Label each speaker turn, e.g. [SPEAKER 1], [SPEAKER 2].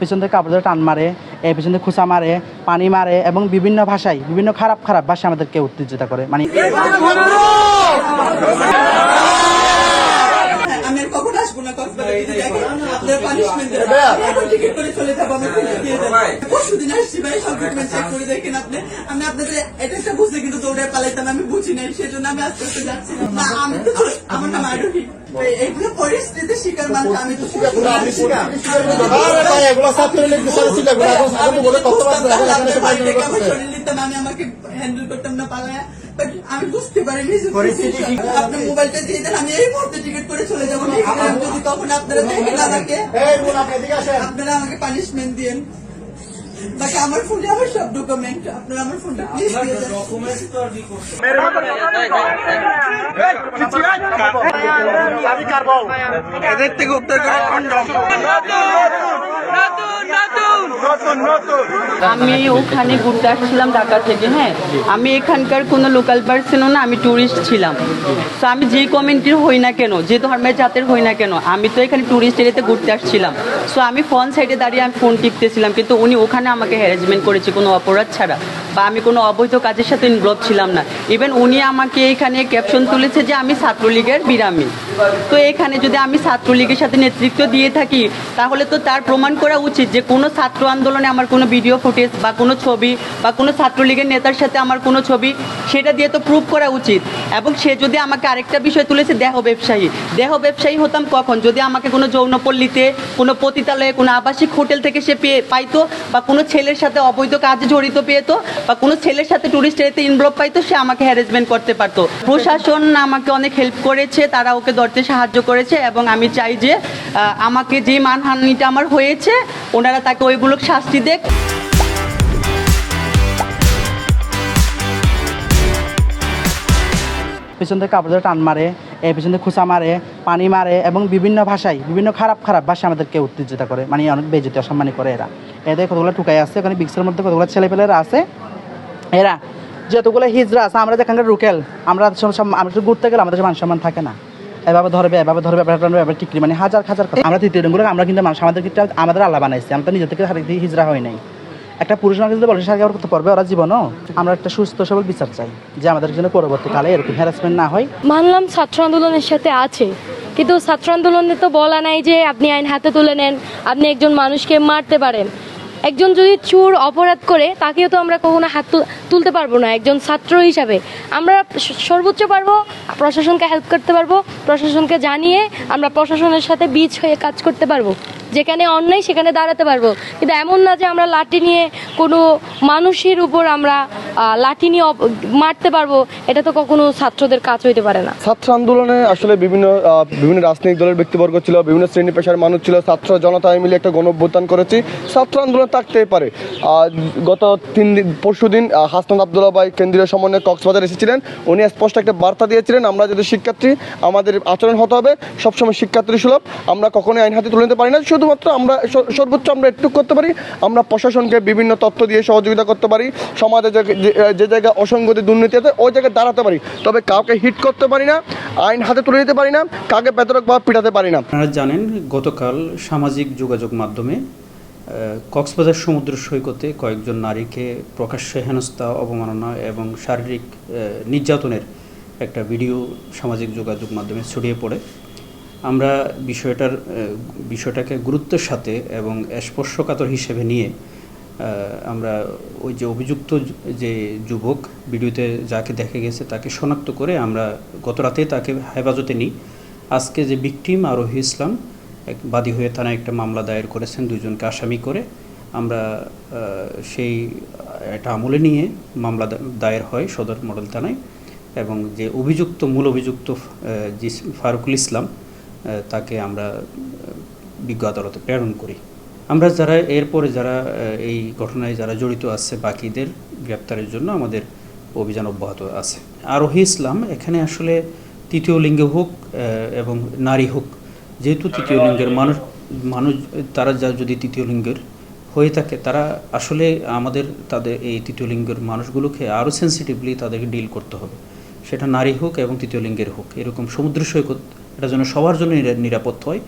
[SPEAKER 1] পেছন থেকে আপনাদের টান মারে এ পেছন থেকে খুঁচা মারে পানি মারে এবং বিভিন্ন ভাষায় বিভিন্ন খারাপ খারাপ ভাষা আমাদেরকে উত্তেজিত করে। মানে
[SPEAKER 2] আমি আর কখন আসব না কক্সবাজার যদি দেখেন আপনার পানিশমেন্ট এখন টিকিট করে চলে যাব আমি ফেরত দিয়ে দেবো পরশু দিন আসছি ভাই সব ডকুমেন্ট চেক করে দেখেন আপনি আমি আপনাদের অ্যাড্রেসটা বুঝতে কিন্তু দৌড়ে পালাইতাম আমি বুঝি নাই সেজন্য আমি আস্তে আস্তে যাচ্ছি না আমি তো আমার নাম আরোহী এইগুলো পরিস্থিতির শিকার মানুষ আমি তো আমি আমাকে হ্যান্ডেল করতাম না পালায়া আমি বুঝতে পারিনি আপনার মোবাইলটা দিয়ে দেন আমি এই মুহূর্তে টিকিট করে চলে যাব যদি তখন আপনারা দেখেন আমাকে আপনারা আমাকে পানিশমেন্ট দিন বাকি আমার ফোনে আমার সব ডকুমেন্ট আপনারা আমার ফোনটা প্লিজ দিয়ে দেন
[SPEAKER 3] এদের থেকে উত্তর করে কন্ডম
[SPEAKER 4] আমি ওখানে ঘুরতে আসছিলাম ঢাকা থেকে হ্যাঁ। আমি এখানকার কোনো লোকাল পার্সনও না, আমি ট্যুরিস্ট ছিলাম। তো আমি যে কমিউনিটির হই না কেন, যে ধর্মের জাতের হই না কেন, আমি তো এখানে ট্যুরিস্ট এরিয়াতে ঘুরতে আসছিলাম। সো আমি ফোন সাইডে দাঁড়িয়ে আমি ফোন টিপতেছিলাম, কিন্তু উনি ওখানে আমাকে হ্যারাসমেন্ট করেছে কোনো অপরাধ ছাড়া, বা আমি কোনো অবৈধ কাজের সাথে ইনভলভ ছিলাম না। ইভেন উনি আমাকে এখানে ক্যাপশন তুলেছে যে আমি ছাত্রলীগের বিরামী। তো এখানে যদি আমি ছাত্রলীগের সাথে নেতৃত্ব দিয়ে থাকি, তাহলে তো তার প্রমাণ করা উচিত যে কোনো ছাত্র আন্দোলনে আমার কোনো ভিডিও ফুটেজ বা কোনো ছবি বা কোনো ছাত্রলীগের নেতার সাথে আমার কোনো ছবি, সেটা দিয়ে তো প্রুভ করা উচিত। এবং সে যদি আমাকে আরেকটা বিষয় তুলেছে, দেহ ব্যবসায়ী। দেহ ব্যবসায়ী হতাম কখন? যদি আমাকে কোনো যৌনপল্লীতে, কোনো পতিতালয়ে, কোনো আবাসিক হোটেল থেকে সে পেয়ে, পাইতো বা কোনো ছেলের সাথে অবৈধ কাজে জড়িত পেতো বা কোনো ছেলের সাথে টুরিস্ট এরিয়াতে ইনভলভ পাইতো, সে আমাকে হ্যারাসমেন্ট করতে পারতো। প্রশাসন আমাকে অনেক হেল্প করেছে, তারা ওকে ধরতে সাহায্য করেছে এবং আমি চাই যে আমাকে যে মানহানিটা আমার হয়েছে, ওনারা তাকে ওইগুলো শাস্তি দেখ।
[SPEAKER 1] পেছন থেকে কাপড় ধরে টান মারে এ পেছন থেকে খুঁচা মারে, পানি মারে এবং বিভিন্ন ভাষায়, বিভিন্ন খারাপ খারাপ ভাষা আমাদেরকে উত্তেজিত করে মানে অনেক বেজতি অসম্মানী করে এরা। এদের কতগুলো টুকাই আছে ওখানে বিক্সের মধ্যে কতগুলো ছেলেপেলেরা আছে? এরা, যতগুলো হিজরা আছে, আমরা যেখানকার রুকেল, আমরা সব- আমরা ঘুরতে গেলে আমাদের মান সম্মান থাকে না। এভাবে ধরবে এভাবে ধরবে, এভাবে টিকরি মানে হাজার হাজার কথা। আমরা তৃতীয় লিঙ্গুলো আমরা কিন্তু মানুষ, আমাদের কিন্তু আমাদের আল্লাহ বানাইছে। আমরা তো নিজে থেকে হিজরা হয় নাই। একটা পুরুষ মানুষ যদি বলে সার্কে করতে পারবে ওরা জীবনও? আমরা একটা সুস্থ, সবল বিচার চাই যে আমাদের জন্য পরবর্তীকালে এরকম হ্যারাসমেন্ট না হয়।
[SPEAKER 5] মানলাম ছাত্র আন্দোলনের সাথে আছে। কিন্তু ছাত্র আন্দোলনে তো বলা নাই যে আপনি আইন হাতে তুলে নেন, আপনি একজন মানুষকে মারতে পারেন। একজন যদি চুর অপরাধ করে, তাকেও তো আমরা কখনো হাত তুলতে পারব না, একজন ছাত্র হিসাবে। আমরা সর্বোচ্চ পারব, প্রশাসনকে হেল্প করতে পারব, প্রশাসনকে জানিয়ে আমরা প্রশাসনের সাথে বীজ হয়ে কাজ করতে পারব। যেখানে অন্যায়, সেখানে দাঁড়াতে পারব। কিন্তু এমন না যে আমরা লাঠি নিয়ে কোনো মানুষের উপর আমরা লাঠি নিয়ে মারতে পারব। এটা তো কখনো ছাত্রদের কাজ হইতে পারে না।
[SPEAKER 6] ছাত্র আন্দোলনে আসলে বিভিন্ন বিভিন্ন রাজনৈতিক দলের ব্যক্তিবর্গ ছিল, বিভিন্ন শ্রেণি পেশার মানুষ ছিল, ছাত্র জনতা মিলে একটা গণ অভ্যুত্থান করেছি। ছাত্র আন্দোলন থাকতেই পারে। গত তিন দিন পরশু দিন হাসনাত আবদুল্লাহ ভাই কেন্দ্রীয় সমন্বয় কক্সবাজার এসেছিলেন। উনি স্পষ্ট একটা বার্তা দিয়েছিলেন, আমরা যদি শিক্ষার্থী, আমাদের আচরণ হতে হবে, সবসময় শিক্ষার্থী সুলভ। আমরা কখনোই আইন হাতে তুলে নিতে পারি না। শুধুমাত্র আমরা সর্বোচ্চ আমরা একটু করতে পারি, আমরা প্রশাসনকে বিভিন্ন তথ্য দিয়ে সহযোগিতা করতে পারি, সমাজে যে- জায়গায় অসংগতি দুর্নীতি আছে, ওই জায়গায় দাঁড়াতে পারি। তবে কাউকে হিট করতে পারি না, আইন হাতে তুলে নিতে পারি না কাকে বেতরক বা পিটাতে পারি না।
[SPEAKER 7] আপনারা জানেন, গতকাল সামাজিক যোগাযোগ মাধ্যমে কক্সবাজার সমুদ্র সৈকতে কয়েকজন নারীকে প্রকাশ্যে হেনস্থা, অবমাননা এবং শারীরিক নির্যাতনের একটা ভিডিও সামাজিক যোগাযোগ মাধ্যমে ছড়িয়ে পড়ে। আমরা বিষয়টার বিষয়টাকে গুরুত্বের সাথে এবং স্পর্শকাতর হিসেবে নিয়ে আমরা ওই যে অভিযুক্ত যে যুবক ভিডিওতে যাকে দেখা গেছে তাকে শনাক্ত করে আমরা গত রাতে তাকে হেফাজতে নিই। আজকে যে বিকটিম আরোহী ইসলাম এক বাদী হয়ে থানায় একটা মামলা দায়ের করেছেন দুজনকে আসামি করে, আমরা সেই, এটা আমলে নিয়ে মামলা দায়ের হয় সদর মডেল থানায় এবং যে অভিযুক্ত, মূল অভিযুক্ত ফারুকুল ইসলাম তাকে আমরা বিজ্ঞ আদালতে প্রেরণ করি। আমরা যারা, এরপরে যারা এই ঘটনায় যারা জড়িত আছে, বাকিদের গ্রেপ্তারের জন্য আমাদের অভিযান অব্যাহত আছে। আরোহী ইসলাম এখানে আসলে তৃতীয় লিঙ্গে হোক এবং নারী হোক, যেহেতু তৃতীয় লিঙ্গের মানুষ মানুষ, তারা যা যদি তৃতীয় লিঙ্গের হয়ে থাকে, তারা আসলে আমাদের, তাদের এই তৃতীয় লিঙ্গের মানুষগুলোকে আরও সেন্সিটিভলি তাদেরকে ডিল করতে হবে। সেটা নারী হোক এবং তৃতীয় লিঙ্গের হোক, এরকম সমুদ্র সৈকত এটা যেন সবার জন্য নিরা- নিরাপদ হয়।